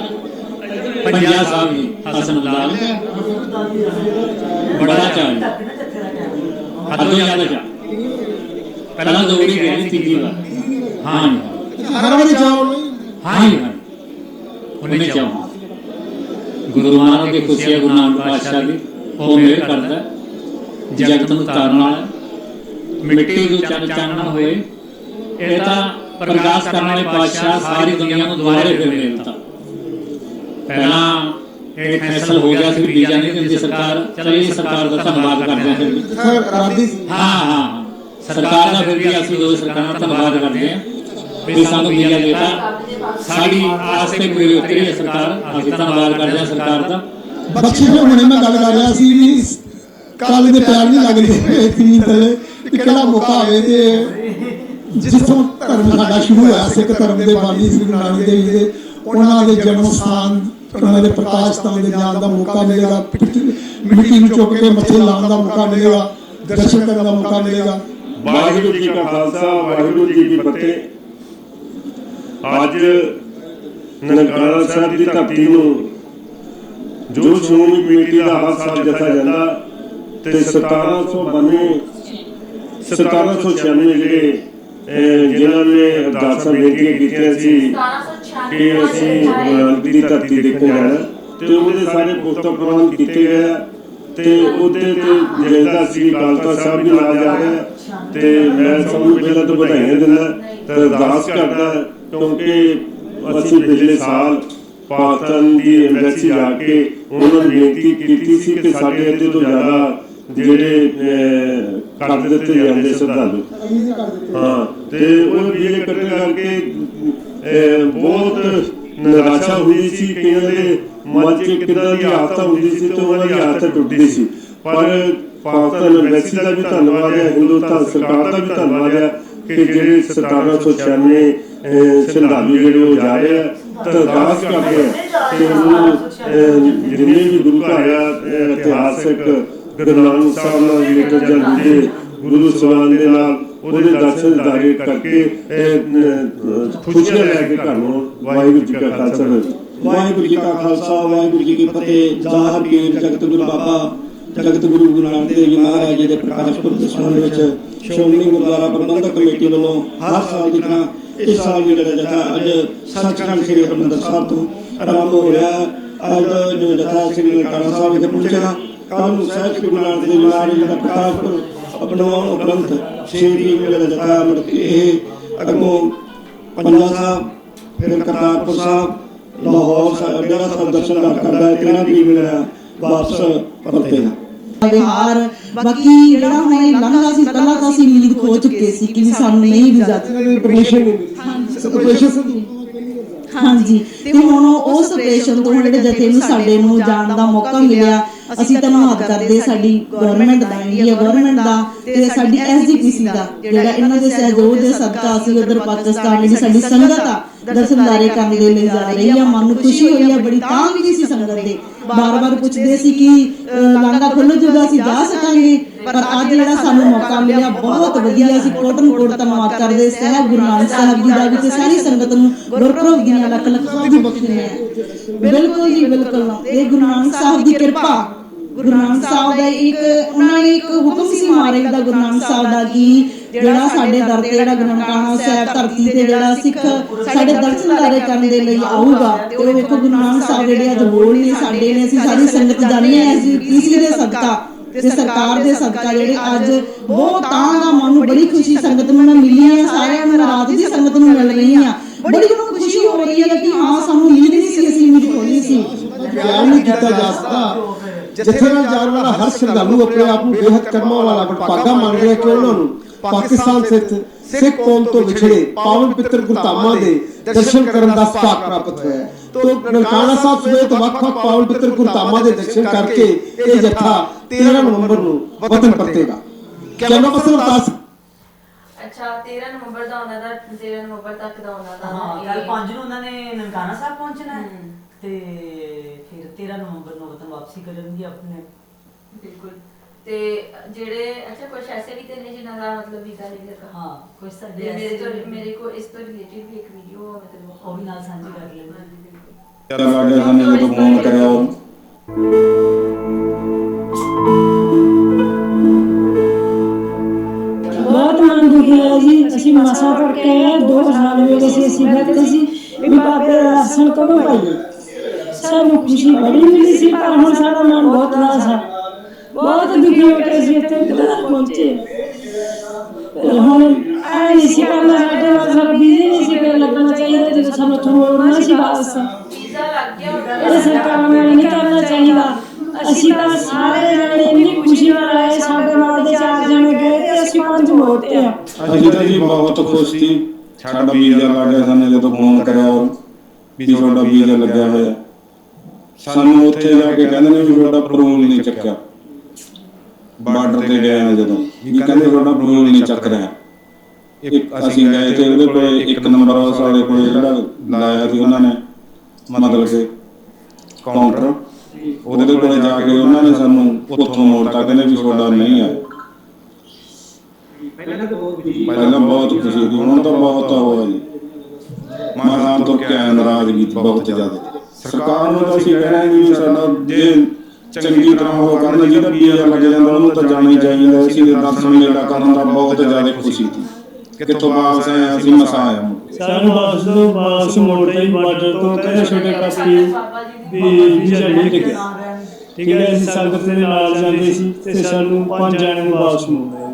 ਪੰਜਾਬ ਸਾਹਿਬ ਜੀ ਹਸਨ ਲਾਲ ਬੜਾ ਚਾਹੀਦਾ ਤੱਕ ਨਾ ਜੱਥੇ ਦਾ ਟਾਈਮ ਹੱਦੋਂ ਜ਼ਿਆਦਾ ਚਾ ਪਹਿਲਾਂ ਦੋ ਵਾਰੀ ਗਏ ਤੀਜੀ ਵਾਰ ਹਾਂ ਹਰ ਵਾਰੀ ਜਾਓ ਨਹੀਂ ਹਾਂ ਉਹਨੇ ਚਾਹੁੰਦਾ ਗੁਰੂ ਮਹਾਰਾਜ ਦੀ ਖੁਸ਼ੀ ਹੈ ਗੁਰੂ ਨਾਨਕ ਪਾਤਸ਼ਾਹ ਦੀ। ਉਹ ਮਿਹਰ ਕਰਦਾ। ਜਗਤ ਨੂੰ ਤਾਰਨ ਵਾਲਾ। ਮਿੱਟੀ ਨੂੰ ਚੰਨ ਚਾਨਣਾ ਹੋਏ। ਇਹ ਤਾਂ ਪ੍ਰਕਾਸ਼ ਕਰਨ ਵਾਲੇ ਪਾਤਸ਼ਾਹ ਸਾਰੀ ਦੁਨੀਆ ਨੂੰ ਦੁਆਰੇ ਫਿਰ ਮਿਲਤਾ ਪਹਿਲਾਂ ਇਹ ਫੈਸਲਾ ਹੋ ਗਿਆ ਸੀ ਵੀ ਵੀਜ਼ਾ ਨਹੀਂ ਦਿੰਦੀ ਸਰਕਾਰ ਚਲੋ ਇਹ ਸਰਕਾਰ ਦਾ ਧੰਨਵਾਦ ਕਰਦੇ ਹਾਂ। ਹਾਂ ਹਾਂ। ਸਰਕਾਰ ਦਾ ਫਿਰ ਵੀ ਅਸੀਂ ਦੋ ਸਰਕਾਰਾਂ ਦਾ ਧੰਨਵਾਦ ਕਰਦੇ ਹਾਂ ਵੀ ਸਾਨੂੰ ਵੀਜ਼ਾ ਦਿੱਤਾ ਸਾਡੀ ਆਸ ਤੇ ਪੂਰੀ ਉਤਰੀ ਹੈ ਸਰਕਾਰ। ਅਸੀਂ ਧੰਨਵਾਦ ਕਰਦੇ ਹਾਂ ਸਰਕਾਰ ਦਾ। ਬਖਸ਼ੀ ਜੀ ਹੁਣੇ ਮੈਂ ਗੱਲ ਕਰ ਰਿਹਾ ਸੀ ਵੀ ਕੱਲ ਦੇ ਪਿਆਰ ਨਹੀਂ ਲੱਗ ਰਹੀ ਤੀਨ ਤੇ ਕਿ ਕਿਹੜਾ ਮੌਕਾ ਆਵੇ ਤੇ ਜਿੱਥੋਂ ਧਰਮ ਸਾਡਾ ਸ਼ੁਰੂ ਹੋਇਆ ਸਿੱਖ ਧਰਮ ਦੇ ਬਾਨੀ ਸ੍ਰੀ ਗੁਰੂ ਨਾਨਕ ਦੇਵ ਜੀ ਦੇ ਉਹਨਾਂ ਦੇ ਜਨਮ ਸਥਾਨ ਉਹਨਾਂ ਦੇ ਪ੍ਰਕਾਸ਼ ਸਥਾਨ ਦੇ ਜਾਣ ਦਾ ਮੌਕਾ ਮਿਲੇਗਾ ਮਿੱਟੀ ਨੂੰ ਚੁੱਕ ਕੇ ਮੱਥੇ ਲਾਉਣ ਦਾ ਮੌਕਾ ਮਿਲੇਗਾ ਦਰਸ਼ਨ ਕਰਨ ਦਾ ਮੌਕਾ ਮਿਲੇਗਾ। ਵਾਹਿਗੁਰੂ ਜੀ ਕਾ ਖਾਲਸਾ ਵਾਹਿਗੁਰੂ ਜੀ ਕੀ ਫਤਿਹ। ਅੱਜ ਨਨਕਾਣਾ ਸਾਹਿਬ ਦੀ ਧਰਤੀ ਨੂੰ ਜੋ ਸ਼੍ਰੋਮਣੀ ਕਮੇਟੀ ਦਾ ਹਰ ਸਾਲ ਜਥਾ ਜਾਂਦਾ ਤੇ 1792 1796 ਜਿਹੜੇ ਜਿਨ੍ਹਾਂ ਨੇ ਅਰਦਾਸਾਂ ਬੇਨਤੀਆਂ ਕੀਤੀਆਂ ਸੀ 1796 ਕਿ ਅਸੀਂ ਗੁਰੂ ਨਾਨਕ ਦੀ ਧਰਤੀ ਦੇਖਣ ਜਾਣਾ। ਤੇ ਉਹਦੇ ਸਾਰੇ ਪੁਸਤਕ ਪ੍ਰਬੰਧ ਕੀਤੇ ਗਏ। ਤੇ ਉਹਦੇ ਤੇ ਜਿਹੜਾ ਸ੍ਰੀ ਕਾਲਕਾ ਸਾਹਿਬ ਵੀ ਨਾਲ ਜਾ ਰਿਹਾ ਹੈ ਤੇ ਮੈਂ ਸਭ ਨੂੰ ਪਹਿਲਾਂ ਤਾਂ ਵਧਾਈਆਂ ਦਿੰਦਾ ਤੇ ਅਰਦਾਸ ਕਰਦਾ ਕਿਉਂਕਿ ਅਸੀਂ ਪਿਛਲੇ ਸਾਲ ਪਾਕਿਸਤਾਨ ਦੀ ਐਮਬੈਸੀ ਜਾ ਕੇ ਉਹਨਾਂ ਨੂੰ ਬੇਨਤੀ ਕੀਤੀ ਸੀ ਕਿ ਸਾਡੇ ਇੱਥੇ ਤੋਂ ਜ਼ਿਆਦਾ ਜਿਹੜੇ ਕਰ ਦਿੱਤੇ ਜਾਂਦੇ ਸ਼ਰਧਾਲੂ। ਹਾਂ ਤੇ ਉਹ ਬਿਜਲੀ ਕੱਟਣ ਕਰਕੇ ਬਹੁਤ ਨਿਰਾਸ਼ਾ ਹੋਈ ਸੀ ਕਈਆਂ ਦੇ ਮਨ 'ਚ ਕਿਦਾਂ ਦੀ ਆਦਤ ਹੁੰਦੀ ਸੀ ਤੇ ਉਹਨਾਂ ਦੀ ਆਦਤ ਟੁੱਟਦੀ ਸੀ। ਪਰ ਪਾਕਿਸਤਾਨ ਐਮਬੈਸੀ ਦਾ ਵੀ ਧੰਨਵਾਦ ਹੈ ਹਿੰਦੁਸਤਾਨ ਸਰਕਾਰ ਦਾ ਵੀ ਧੰਨਵਾਦ ਹੈ ਕਿ ਜਿਹੜੇ 1796 ਅਹ, ਸ਼ਰਧਾਲੂ ਜਿਹੜੇ ਉਹ ਜਾ ਰਹੇ ਆ ਤਾਂ ਅਰਦਾਸ ਕਰਦੇ ਆ ਕਿ ਅਹ, ਜਿੰਨੇ ਵੀ ਗੁਰੂ ਘਰ ਆ ਇਤਿਹਾਸਕ ਗੁਰੂ ਨਾਨਕ ਸਾਹਿਬ ਨਾਲ ਰਿਲੇਟਡ ਜਾਂ ਦੂਜੇ ਗੁਰੂ ਸਵਾਨ ਦੇ ਨਾਲ ਉਹਦੇ ਦਰਸ਼ਨ ਦਾਰੇ ਕਰਕੇ ਖੁਸ਼ੀਆਂ ਲੈ ਕੇ ਘਰ ਨੂੰ ਵਾਹਿਗੁਰੂ ਜੀ ਕਾ ਖਾਲਸਾ ਵਾਹਿਗੁਰੂ ਜੀ ਕਾ ਖਾਲਸਾ ਵਾਹਿਗੁਰੂ ਜੀ ਕੀ ਫਤਿਹ। ਜ਼ਾਹਰ ਪੀਰ ਜਗਤ ਗੁਰੂ ਬਾਬਾ ਜਗਤ ਗੁਰੂ ਗੁਰੂ ਨਾਨਕ ਦੇਵ ਜੀ ਮਹਾਰਾਜ ਜੀ ਦੇ ਪ੍ਰਕਾਸ਼ ਪੁਰਬ ਦੇ ਸੰਬੰਧ ਵਿੱਚ ਸ਼੍ਰੋਮਣੀ ਗੁਰਦੁਆਰਾ ਪ੍ਰਬੰਧਕ ਕਮੇਟੀ ਵੱਲੋਂ ਹਰ ਸਾਲ ਦੀ ਤਰ੍ਹਾਂ ਇਸ ਸਾਲ ਵੀ ਜਿਹੜਾ ਜਥਾ ਅੱਜ ਸੱਚਖੰਡ ਸ੍ਰੀ ਹਰਿਮੰਦਰ ਸਾਹਿਬ ਤੋਂ ਆਰੰਭ ਹੋ ਰਿਹਾ ਅੱਜ ਜੋ ਜਥਾ ਸ੍ਰੀ ਨਨਕਾਣਾ ਸਾਹਿਬ ਵਿਖੇ ਪਹੁੰਚੇਗਾ ਕੱਲ ਨੂੰ ਸਾਹਿਬ ਗੁਰੂ ਨਾਨਕ ਦੇਵ ਮਹਾਰਾਜ ਜੀ ਦਾ ਪ੍ਰਕਾਸ਼ ਪੁਰਬ ਅਪਣਾਉਣ ਉਪਰੰਤ ਛੇ ਜਿਹੜਾ ਜਥਾ ਮੁੜ ਇਹ ਅੱਗੋਂ ਪੰਜਾ ਸਾਹਿਬ, ਫਿਰ ਕਰਤਾਰਪੁਰ ਸਾਹਿਬ, ਲਾਹੌਰ ਸਾਹਿਬ ਡੇਰਾ ਸਾਹਿਬ ਦਰਸ਼ਨ ਕਰਦਾ ਹੈ ਤੇਰਾਂ ਤਰੀਕ ਨੂੰ ਜਿਹੜਾ ਵਾਪਸ ਪਰਤੇਗਾ ਵਿਹਾਰ ਬਾਕੀ ਜਿਹੜਾ ਹੁਣ ਇਹ ਲੰਘਾ ਸੀ ਪਹਿਲਾਂ ਤਾਂ ਅਸੀਂ ਉਮੀਦ ਖੋ ਚੁੱਕੇ ਸੀ ਕਿ ਵੀ ਸਾਨੂੰ ਨਹੀਂ ਵੀਜ਼ਾ ਪਰਮਿਸ਼ਨ ਹਾਂਜੀ। ਹਾਂਜੀ। ਤੇ ਹੁਣ ਉਸ ਆਪਰੇਸ਼ਨ ਤੋਂ ਜਿਹੜੇ ਜਥੇ ਨੂੰ ਸਾਡੇ ਨੂੰ ਜਾਣ ਦਾ ਮੌਕਾ ਮਿਲਿਆ। ਅਸੀਂ ਧੰਨਵਾਦ ਕਰਦੇ ਸਾਡੀ ਗਵਰਨਮੈਂਟ ਦਾ ਇੰਡੀਆ ਗਵਰਨਮੈਂਟ ਦਾ ਤੇ ਸਾਡੀ ਐਸਜੀਪੀਸੀ ਦਾ ਜਿਹੜਾ ਇਹਨਾਂ ਦੇ ਸਹਿਯੋਗ ਦੇ ਸਦਕਾ ਅਸੀਂ ਉਧਰ ਪਾਕਿਸਤਾਨ ਜਿਹੜੀ ਸਾਡੀ ਸੰਗਤ ਆ ਦਰਸ਼ਨਦਾਰੇ ਕਰਨ ਦੇ ਲਈ ਜਾ ਰਹੀ ਆ ਮਨ ਨੂੰ ਖੁਸ਼ੀ ਹੋਈ ਆ ਬੜੀ ਤਾਂ ਵੀ ਸੀ ਸੰਗਤ ਦੇ। ਬਾਰ-ਬਾਰ ਪੁੱਛਦੇ ਸੀ ਕਿ ਲਾਂਘਾ ਖੁੱਲ ਜੂਗਾ ਅਸੀਂ ਜਾ ਸਕਾਂਗੇ। ਪਰ ਅੱਜ ਜਿਹੜਾ ਸਾਨੂੰ ਮੌਕਾ ਮਿਲਿਆ ਬਹੁਤ ਵਧੀਆ ਅਸੀਂ ਕੋਟਨ ਕੋਟ ਧੰਨਵਾਦ ਕਰਦੇ ਸਹਿਬ ਗੁਰੂ ਨਾਨਕ ਸਾਹਿਬ ਜੀ ਦਾ ਵੀ ਤੇ ਸਾਰੀ ਸੰਗਤ ਨੂੰ ਗੁਰਪੁਰਬ ਦੀਆਂ ਲੱਖ ਲੱਖ ਬਖਸ਼ਿਸ਼ਾਂ ਬਿਲਕੁਲ ਜੀ ਬਿਲਕੁਲ ਇਹ ਗੁਰੂ ਨਾਨਕ ਸਾਹਿਬ ਦੀ ਕਿਰਪਾ ਗੁਰੂ ਨਾਨਕ ਸਾਹਿਬ ਦਾ ਇੱਕ ਉਹਨਾਂ ਨੇ ਇੱਕ ਹੁਕਮ ਸੀ ਮਹਾਰਾਜ ਦਾ ਗੁਰੂ ਨਾਨਕ ਸਾਹਿਬ ਦਾ ਕਿ ਜਿਹੜਾ ਸਾਡੇ ਦਰ ਤੇ ਜਿਹੜਾ ਗੁਰੂ ਨਾਨਕਾਣਾ ਸਾਹਿਬ ਧਰਤੀ ਤੇ ਜਿਹੜਾ ਸਿੱਖ ਸਾਡੇ ਦਰਸ਼ਨਦਾਰੇ ਕਰਨ ਦੇ ਲਈ ਆਊਗਾ। ਤੇ ਉਹ ਵੇਖੋ ਗੁਰੂ ਨਾਨਕ ਸਾਹਿਬ ਜਿਹੜੇ ਅੱਜ ਬੋਲ ਨੇ ਸਾਡੇ ਨੇ ਅਸੀਂ ਸਾਰੀ ਸੰਗਤ ਜਾਣੀ ਹੈ ਅਸੀਂ ਤੀਸਰੀ ਦੇ ਸਦਕਾ ਤੇ ਸਰਕਾਰ ਦੇ ਸਦਕਾ ਜਿਹੜੇ ਅੱਜ ਬਹੁਤ ਤਾਂ ਦਾ ਮਨ ਨੂੰ ਬੜੀ ਖੁਸ਼ੀ ਸੰਗਤ ਨੂੰ ਮੈਂ ਮਿਲੀ ਆ ਸਾਰਿਆਂ ਨੂੰ ਰਾਤ ਦੀ ਸੰਗਤ ਨੂੰ ਮਿਲ ਰਹੀ ਆ ਬੜੀ ਮੈਨੂੰ ਖੁਸ਼ੀ ਹੋ ਰਹੀ ਹੈ ਕਿ ਹਾਂ ਸਾਨੂੰ ਉਮੀਦ ਨਹੀਂ ਸੀ ਅਸੀਂ ਉਮੀਦ ਖੋਲੀ ਸੀ ਬਿਆਨ ਨਹੀਂ ਕੀਤਾ ਜਾ ਸਕਦਾ ਜਿੱਥੇ ਨਾਲ ਜਾਣ ਵਾਲਾ ਹਰ ਸ਼ਰਧਾਲੂ ਆਪਣੇ ਆਪ ਨੂੰ ਬੇਹੱਦ ਕਰਮਾਂ ਵਾਲਾ ਭਾਗਾ ਮੰਨ ਰਿਹਾ ਕਿ ਉਹਨਾਂ ਨੂੰ ਪਾਕਿਸਤਾਨ ਸਥਿਤ ਸਿੱਖ ਕੌਮ ਤੋਂ ਵਿਛੜੇ ਪਾਵਨ ਪਿੱਤਰ ਗੁਰਧਾਮਾਂ ਦੇ ਦਰਸ਼ਨ ਕਰਨ ਦਾ ਸਤਾਕ ਪ੍ਰਾਪਤ ਹੋਇਆ ਹੈ। ਤੋ ਨਨਕਾਣਾ ਸਾਹਿਬ ਸਮੇਤ ਵੱਖ-ਵੱਖ ਪਾਵਨ ਪਿੱਤਰ ਗੁਰਧਾਮਾਂ ਦੇ ਦਰਸ਼ਨ ਕਰਕੇ ਇਹ ਜੱਥਾ 13 ਨਵੰਬਰ ਨੂੰ ਵਤਨ ਪਰਤੇਗਾ। ਕੈਮਰਾ ਪਰਸਨ ਅਵਤਾਰ ਅੱਛਾ 13 ਨਵੰਬਰ ਦਾ ਉਹਨਾਂ ਦਾ 13 ਨਵੰਬਰ ਤੱਕ ਦਾ ਉਹਨਾਂ ਦਾ ਹਾਂ ਇਹ- ਕੱਲ 5 ਨੂੰ ਉਹਨਾਂ ਨੇ ਨਨਕਾਣਾ ਸਾਹਿਬ ਪਹੁੰਚਣਾ ਹੈ। ਤੇ 13 ਨਵੰਬਰ ਨੂੰ ਵਤਨ ਵਾਪਸੀ ਕਰਨਗੇ ਆਪਣੇ ਬਿਲਕੁਲ। ਤੇ ਜਿਹੜੇ ਅੱਛਾ ਕੁਝ ਐਸੇ ਵੀ ਤੇ ਨੇ ਜਿਨ੍ਹਾਂ ਦਾ ਮਤਲਬ ਵੀਜ਼ਾ ਨਹੀਂ ਲੱਗਾ ਹਾਂ ਕੁਝ ਸਾਡੇ ਮੇਰੇ ਤੋਂ ਮੇਰੇ ਕੋ ਇਸ ਤੋਂ ਰਿਲੇਟਿਡ ਵੀ ਇੱਕ ਵੀਡੀਓ ਮਤਲਬ ਉਹ ਵੀ ਨਾਲ ਸਾਂਝੀ ਕਰ ਬਿਲਕੁਲ। ਚੱਲ ਗਿਆ ਸਾਨੂੰ ਜਦੋਂ ਫੋਨ ਕਰਿਆ ਉਹ ਬਹੁਤ ਮਨ ਦੁਖੀ ਹੈ ਜੀ। ਅਸੀਂ ਮਸਾ ਪੜ ਕੇ ਆਏ ਹਾਂ, ਦੋ ਸਾਲ ਹੋ ਗਏ ਸੀ ਅਸੀਂ ਬੈਠੇ ਸੀ। ਵੀ ਬਾਬੇ ਦਾ ਦਰਸ਼ਨ ਕਦੋਂ ਪਾਈਏ? ਸਾਨੂੰ ਖੁਸ਼ੀ ਬੜੀ ਮਿਲੀ ਸੀ ਪਰ ਹੁਣ ਸਾਡਾ ਮਨ ਬਹੁਤ ਨਾਸ ਹੈ ਬਹੁਤ ਦੁਖੀ ਹੋ ਕੇ ਅਸੀਂ ਇੱਥੇ ਕਿਦਾਂ ਪਹੁੰਚੇ। ਹੁਣ ਆਏ ਨਹੀਂ ਸੀ ਕਰਨਾ ਸਾਡੇ ਨਾਲ ਸਾਡਾ ਬੀਜ਼ੀ ਨਹੀਂ ਸੀ ਲੱਗਣਾ ਚਾਹੀਦਾ ਜਦੋਂ ਸਾਨੂੰ ਉੱਥੋਂ ਮੋੜਨਾ ਸੀ ਵਾਪਸ ਵੀਜ਼ਾ ਲੱਗ ਗਿਆ ਇਹ ਸਰਕਾਰਾਂ ਨੂੰ ਨਹੀਂ ਕਰਨਾ ਚਾਹੀਦਾ। ਅਸੀਂ ਤਾਂ ਸਾਰੇ ਜਣੇ ਇੰਨੀ ਖੁਸ਼ੀ ਨਾਲ ਆਏ ਸਾਡੇ ਨਾਲ ਦੇ ਚਾਰ ਜਣੇ ਗਏ ਤੇ ਅਸੀਂ ਪੰਜ ਮੋਤੇ ਆ। ਅਸੀਂ ਤਾਂ ਜੀ ਬਹੁਤ ਖੁਸ਼ ਸੀ। ਸਾਡਾ ਵੀਜ਼ਾ ਲੱਗ ਗਿਆ ਸਾਨੂੰ ਜਦੋਂ ਫੋਨ ਕਰਿਆ ਵੀ ਤੁਹਾਡਾ ਵੀਜ਼ਾ ਲੱਗਿਆ ਹੋਇਆ। ਸਾਨੂੰ ਉੱਥੇ ਜਾ ਕੇ ਕਹਿੰਦੇ ਨੇ ਵੀ ਤੁਹਾਡਾ ਪ੍ਰੂਫ ਨਹੀਂ ਚੱਕਿਆ। ਬਾਰਡਰ ਤੇ ਗਏ ਆ ਜਦੋਂ। ਵੀ ਕਹਿੰਦੇ ਤੁਹਾਡਾ ਪ੍ਰੂਫ ਨਹੀਂ ਚੱਕ ਰਿਹਾ। ਅਸੀਂ ਗਏ ਤੇ ਉਹਦੇ ਕੋਲੇ ਇੱਕ ਨੰਬਰ ਸਾਡੇ ਕੋਲੇ ਜਿਹੜਾ ਲਾਇਆ ਸੀ ਉਹਨਾਂ ਨੇ, ਮਤਲਬ ਕਿ ਕਾਊਂਟਰ ਉਹਦੇ ਕੋਲੇ ਜਾ ਕੇ ਉਹਨਾਂ ਨੇ ਸਾਨੂੰ ਉੱਥੋਂ ਮੋੜਤਾ ਕਹਿੰਦੇ ਵੀ ਤੁਹਾਡਾ ਨਹੀਂ ਆਇਆ। ਪਹਿਲਾਂ ਬਹੁਤ ਖੁਸ਼ੀ ਸੀ ਹੁਣ ਤਾਂ ਬਹੁਤ ਹੋਇਆ ਜੀ। ਮਹਾਂ ਤੋਂ ਕਿਆ ਨਾਰਾਜ਼ਗੀ ਬਹੁਤ ਜ਼ਿਆਦਾ। ਸਰਕਾਰ ਨੂੰ ਤਾਂ ਅਸੀਂ ਕਹਿਣਾ ਵੀ ਸਾਡਾ ਜੇ ਚੰਗੀ ਤਰ੍ਹਾਂ ਉਹ ਕਰਨ ਜਿਹੜਾ ਵੀਜ਼ਾ ਲੱਗ ਜਾਂਦਾ ਉਹਨੂੰ ਤਾਂ ਜਾਣਾ ਹੀ ਚਾਹੀਦਾ ਅਸੀਂ ਤੇ ਦਰਸ਼ਨ ਮੇਲਾ ਕਰਨ ਦਾ ਬਹੁਤ ਜ਼ਿਆਦਾ ਖੁਸ਼ੀ ਸੀ। ਕਿੱਥੋਂ ਵਾਪਸ ਆਏ ਅਸੀਂ ਮਸਾ ਆਏ ਹਾਂ ਸਾਨੂੰ ਵਾਪਸ ਤੋਂ ਵਾਪਸ ਮੋੜਦੇ ਹੀ ਬਾਰਡਰ ਤੋਂ ਕਹਿੰਦੇ ਛੋਟੇ ਕਾਪੀ ਵੀ ਵੀਜ਼ਾ ਨਹੀਂ ਲੱਗਿਆ ਠੀਕ ਹੈ। ਅਸੀਂ ਸੰਗਤ ਦੇ ਨਾਲ ਜਾਂਦੇ ਸੀ ਤੇ ਸਾਨੂੰ ਪੰਜ ਜਣੇ ਨੂੰ ਵਾਪਸ ਮੋੜਿਆ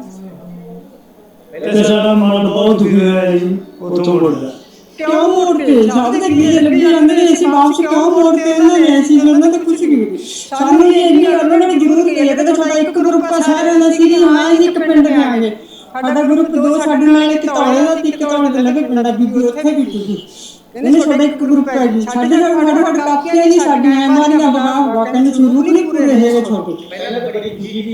ਤੇ ਸਾਡਾ ਮਨ ਬਹੁਤ ਦੁਖੀ ਹੋਇਆ ਜੀ ਉੱਥੋਂ ਮੁੜਦਾ। ਕਿਉਂ ਮੋੜਦੇ ਸਾਡੇ ਤੇ ਵੀਜ਼ੇ ਲੱਗੀ ਜਾਂਦੇ ਨੇ ਅਸੀਂ ਵਾਪਸ ਕਿਉਂ ਮੋੜਦੇ ਉਹਨਾਂ ਨੇ ਅਸੀਂ ਉਹਨਾਂ ਤੇ ਕੁਝ ਨਹੀਂ। ਸਾਨੂੰ ਇਹ ਇੰਨੀ ਉਹਨਾਂ ਨੇ ਜ਼ਰੂਰ ਕਿਹਾ ਕਿ ਤੁਹਾਡਾ ਇੱਕ ਗਰੁੱਪ ਆ ਸਾਰਿਆਂ ਦਾ ਸੀ ਹਾਂ ਅਸੀਂ ਇੱਕ ਪਿੰਡ ਦੇ ਆਗੇ ਸਾਡਾ ਗਰੁੱਪ ਦੋ ਸਾਡੇ ਨਾਲ ਇੱਕ ਤੌਲੇ ਦਾ ਤੇ ਇੱਕ ਤੌਲੇ ਦੇ ਲੱਗੇ ਪਿੰਡਾ ਬੀਬੀ ਉੱਥੇ ਬੀਤੀ ਸੀ ਇਹਨੇ ਸਾਡਾ ਇੱਕ ਗਰੁੱਪ ਹੈ ਜੀ। ਸਾਡੇ ਨਾਲ ਸਾਡੇ ਕਾਪੀਆਂ ਨਹੀਂ ਸਾਡੀਆਂ ਮਾਰੀਆਂ ਬਣਾ ਹੋਗਾ ਕਹਿੰਦੇ ਸ਼ੁਰੂ ਨਹੀਂ ਪੂਰੇ ਹੈਗੇ ਛੋਟੇ